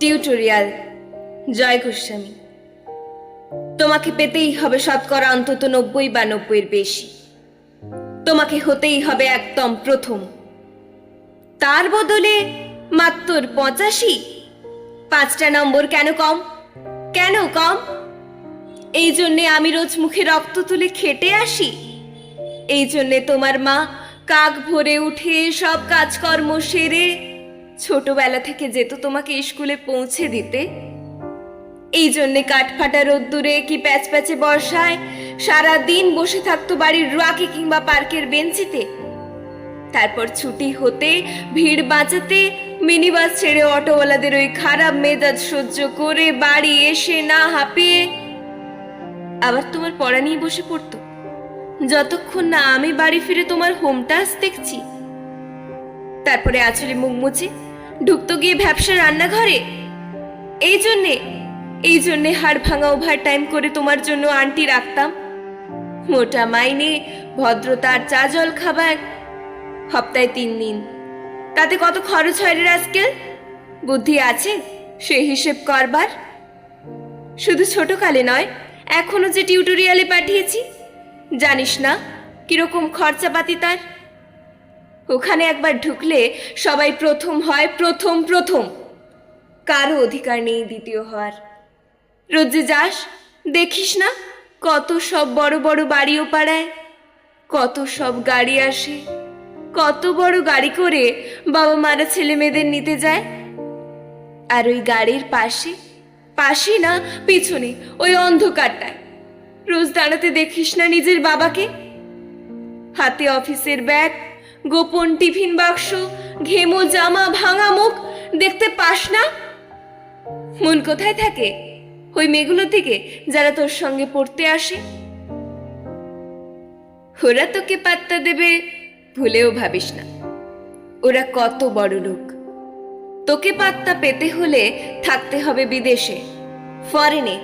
Tutorial Joy Goswami. তোমাকে পেতেই হবে শতকরা অন্তত নব্বই বা নব্বইয়ের বেশি। তোমাকে হতেই হবে একদম প্রথম। তার বদলে মাত্র পঁচাশি? পাঁচটা নম্বর কেন কম? কেন কম? এই জন্যে আমি রোজ মুখে রক্ত তুলে খেটে আসি। এই জন্যে তোমার মা কাক ভরে উঠে সব কাজকর্ম সেরে ছোটবেলা থেকে যেত তোমাকে স্কুলে পৌঁছে দিতে। এই জন্যে কাঠফাটা রোদ্দুরে কি প্যাচ প্যাচে বর্ষায় সারা দিন বসে থাকতো বাড়ির রুয়াকে কিংবা পার্কের বেঞ্চিতে। তারপর ছুটি হতে, ভিড় বাঁচাতে মিনি বাস ছেড়ে অটোওয়ালাদের ওই খারাপ মেজাজ সহ্য করে বাড়ি এসে না হাঁপিয়ে আবার তোমার পড়া নিয়ে বসে পড়তো। যতক্ষণ না আমি বাড়ি ফিরে তোমার হোম টাস্ক দেখছি। তারপরে আঁচলে মুখ মুছে ঢুকতো গিয়ে ভ্যাবসা রান্নাঘরে। এই জন্যে এই জন্যে হাড় ভাঙা ওভার টাইম করে তোমার জন্য আন্টি রাখতাম। মোটা মাইনে ভদ্রতার চা জল খাবার। সপ্তাহে তিন দিন। তাতে কত খরচ হয় রে আজকাল বুদ্ধি আছে, সে হিসেব করবার। শুধু ছোটকালে নয়, এখনও যে টিউটোরিয়ালে পাঠিয়েছি, জানিস না, কীরকম খরচাপাতি তার? ওখানে একবার ঢুকলে সবাই প্রথম হয়, প্রথম প্রথম। কারও অধিকার নেই দ্বিতীয় হওয়ার। রোজে যাস, দেখিস না কত সব বড় বড় বাড়িও পাড়ায়, কত সব গাড়ি আসে, কত বড় গাড়ি করে বাবা মারা ছেলে মেয়েদের নিতে যায়। আর ওই গাড়ির পাশে পাশে না, পিছনে, ওই অন্ধকারটায়। রোজ দাঁড়াতে দেখিস না নিজের বাবাকে। হাতে অফিসের ব্যাগ গোপন টিফিন বাক্স, ঘেমো জামা ভাঙা মুখ, দেখতে পাস না? মন কোথায় থাকে? ওই মেয়েগুলো থেকে যারা তোর সঙ্গে পড়তে আসে? ওরা তোকে পাত্তা দেবে, ভুলেও ভাবিস না। ওরা কত বড় লোক। তোকে পাত্তা পেতে হলে থাকতে হবে বিদেশে। ফরেনে।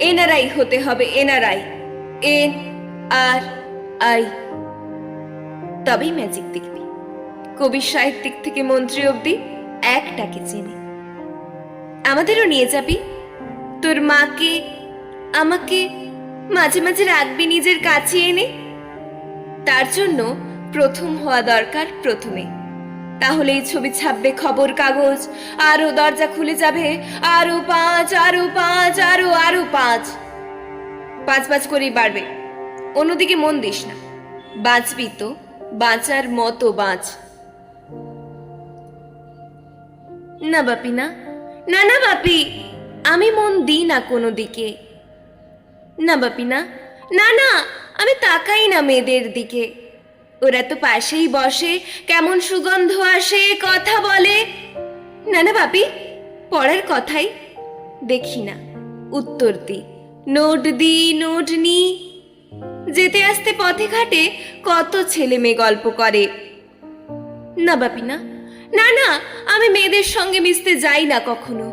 এনআরআই হতে হবে এনআরআই এন আর আই। তবেই ম্যাজিক দেখবি কবি সাহিত্যিক থেকে মন্ত্রী অবধি একটাকে চিনি। আমাদেরও নিয়ে যাবি। তোর মাকে, আমাকে মাঝে মাঝে রাখবি নিজের কাছে এনে। তার জন্য প্রথম হওয়া দরকার প্রথমে। তাহলে এই ছবি ছাপবে খবর কাগজ। আরও দরজা খুলে যাবে। আরও পাঁচ আরও পাঁচ, আরও আরও পাঁচ। পাঁচ পাঁচ করেই বাড়বে। অন্যদিকে মন দিস না। বাঁচবি তো। বাঁচার মতো বাঁচ। না বাপি, না। না না বাপি, আমি মন দিই না কোনো দিকে। না বাপি, না। না না, আমি তাকাই না মেয়েদের দিকে। ওরা তো পাশেই বসে, কেমন সুগন্ধ আসে, কথা বলে। না না বাপি, পড়ার কথাই দেখি না। উত্তর দি নোট দি নোট নি যেতে আসতে পথে ঘাটে কত ছেলে মেয়ে গল্প করে। না বাপি না না না, আমি মেয়েদের সঙ্গে মিশতে যাই না কখনো।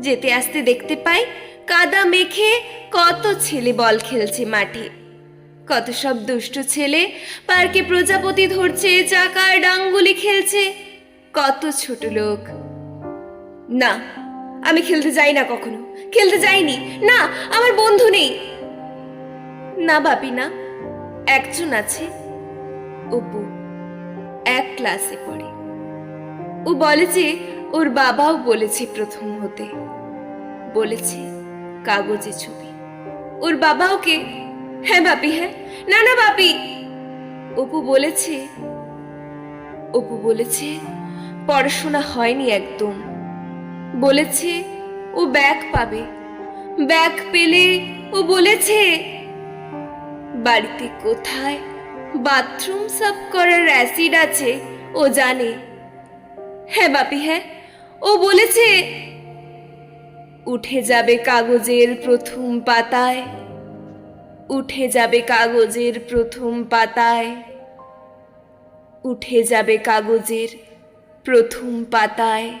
যেতে আসতে দেখতে পাই কাদা মেখে কত ছেলে বল খেলছে মাঠে। কত সব দুষ্টু ছেলে পার্কে প্রজাপতি ধরছে, চাকার ডাঙ্গুলি খেলছে, কত ছোট লোক। না, আমি খেলতে যাই না কখনো, খেলতে যাইনি। না, আমার বন্ধু নেই। না বাপি না, একজন আছে। অপু, এক ক্লাসে পড়ে। ও বলে যে, ওর বাবাও বলেছে প্রথম হতে। বলেছে কাগজে ছবি। ওর বাবা ওকে হ্যাঁ বাপি হ্যাঁ। না না বাপি অপু বলেছে অপু বলেছে, পড়াশোনা হয়নি একদম। বলেছে, ও ব্যাগ পাবে। ব্যাগ পেলে ও বলেছে বাড়িতে কোথায়? বাথরুম সাফ করার অ্যাসিড আছে, ও জানে। হ্যাঁ বাপি হ্যাঁ ও বলেছে। উঠে যাবে কাগজের প্রথম পাতায়। উঠে যাবে কাগজের প্রথম পাতায়। উঠে যাবে কাগজের প্রথম পাতায়।